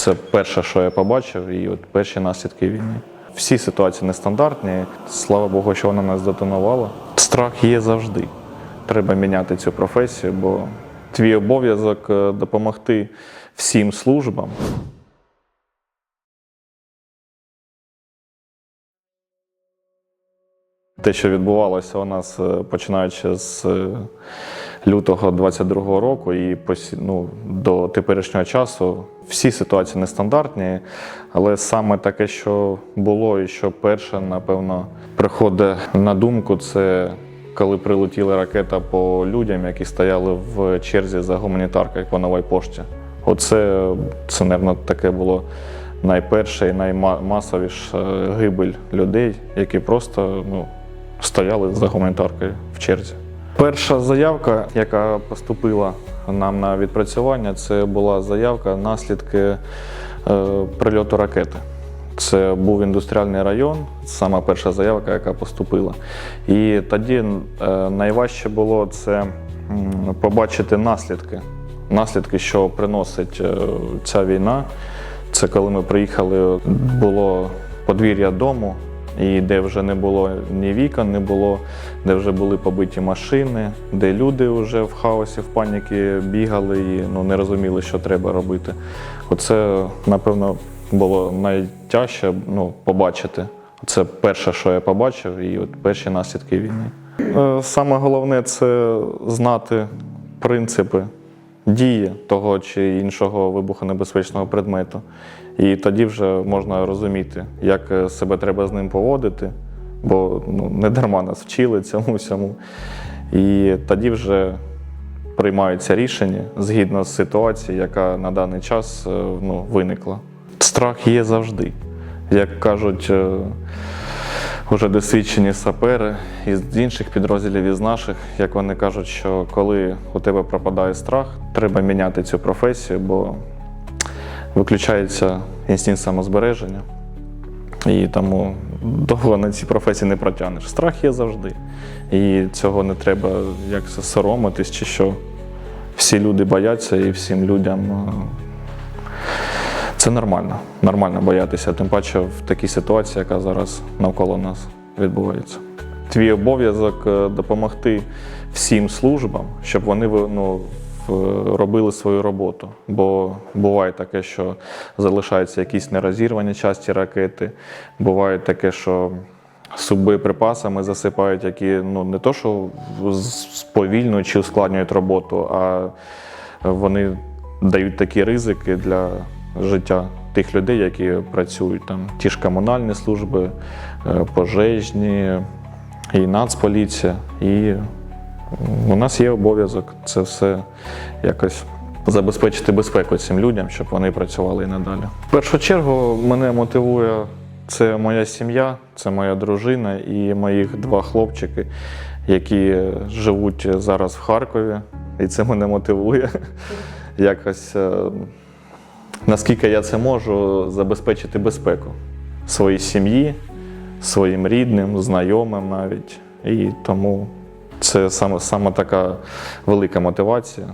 Це перше, що я побачив, і от перші наслідки війни. Всі ситуації нестандартні. Слава Богу, що вона нас детонувала. Страх є завжди. Треба міняти цю професію, бо твій обов'язок е, допомогти всім службам. Те, що відбувалося у нас е, починаючи з е, лютого 22-го року і ну, до теперішнього часу, всі ситуації нестандартні, але саме таке, що було, і що перше, напевно, приходить на думку, це коли прилетіла ракета по людям, які стояли в черзі за гуманітаркою по новій пошті. Оце, це, мабуть, таке було найперше і наймасовіша гибель людей, які просто ну, стояли за гуманітаркою в черзі. Перша заявка, яка поступила нам на відпрацювання, це була заявка наслідки е, прильоту ракети. Це був індустріальний район, сама перша заявка, яка поступила. І тоді е, найважче було це побачити наслідки. Наслідки, що приносить е, ця війна. Це коли ми приїхали, було подвір'я дому, і де вже не було ні вікон, не було, де вже були побиті машини, де люди вже в хаосі, в паніки бігали і ну, не розуміли, що треба робити. Оце, напевно, було найтяжче ну, побачити. Це перше, що я побачив, і от перші наслідки війни. Е, Саме головне це знати принципи дії того чи іншого вибухонебезпечного предмету. І тоді вже можна розуміти, як е, себе треба з ним поводити, бо ну, не дарма нас вчили цьому всьому. І тоді вже приймаються рішення згідно з ситуацією, яка на даний час е, ну, виникла. Страх є завжди. Як кажуть, е, вже досвідчені сапери із інших підрозділів із наших, як вони кажуть, що коли у тебе пропадає страх, треба міняти цю професію, бо виключається інстинкт самозбереження. І тому довго на цій професії не протягнеш. Страх є завжди. І цього не треба як соромитись, чи що. Всі люди бояться і всім людям е, це нормально. Нормально боятися, тим паче в такій ситуації, яка зараз навколо нас відбувається. Твій обов'язок е, допомогти всім службам, щоб вони ну, робили свою роботу. Бо буває таке, що залишаються якісь нерозірвані часті ракети, буває таке, що суббоєприпасами засипають, які ну, не то, що сповільнюють чи ускладнюють роботу, а вони дають такі ризики для життя тих людей, які працюють там. Ті ж комунальні служби, е, пожежні і нацполіція. І у нас є обов'язок це все якось забезпечити безпеку цим людям, щоб вони працювали і надалі. В першу чергу мене мотивує це моя сім'я, це моя дружина і моїх два хлопчики, які живуть зараз в Харкові, і це мене мотивує якось. Наскільки я це можу забезпечити безпеку своїй сім'ї, своїм рідним, знайомим навіть. І тому це саме, саме така велика мотивація